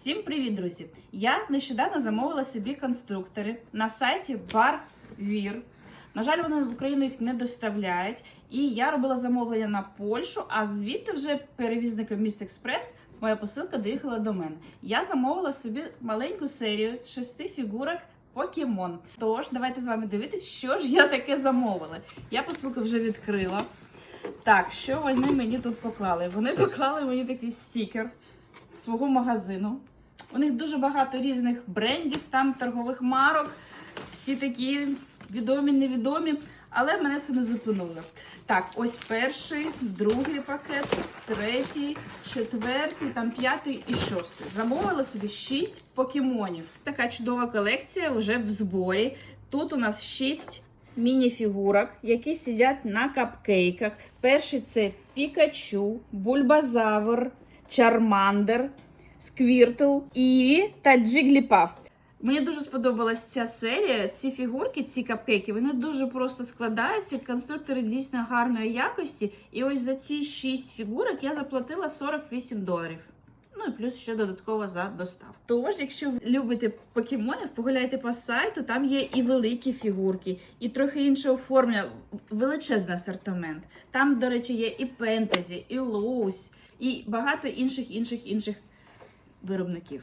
Всім привіт, друзі! Я нещодавно замовила собі конструктори на сайті Barvir. На жаль, вони в Україну їх не доставляють. І я робила замовлення на Польщу, а звідти вже перевізником Міст Експрес моя посилка доїхала до мене. Я замовила собі маленьку серію з шести фігурок Покемон. Тож, давайте з вами дивитись, що ж я таке замовила. Я посилку вже відкрила. Так, що вони мені тут поклали? Вони поклали мені такий стікер свого магазину. У них дуже багато різних брендів, там торгових марок, всі такі відомі, невідомі, але мене це не зупинило. Так, ось перший, другий пакет, третій, четвертий, там п'ятий і шостий. Замовила собі шість покемонів. Така чудова колекція вже в зборі. Тут у нас шість міні-фігурок, які сидять на капкейках. Перший це Пікачу, Бульбазавр, Чармандер, Сквіртл, Іві та Джигліпаф. Мені дуже сподобалась ця серія. Ці фігурки, ці капкейки, вони дуже просто складаються. Конструктори дійсно гарної якості. І ось за ці 6 фігурок я заплатила 48 доларів. Ну і плюс ще додатково за доставку. Тож, якщо ви любите покемонів, погуляйте по сайту, там є і великі фігурки, і трохи інше оформлення, величезний асортимент. Там, до речі, є і фентезі, і лоус, і багато інших інших інших виробників.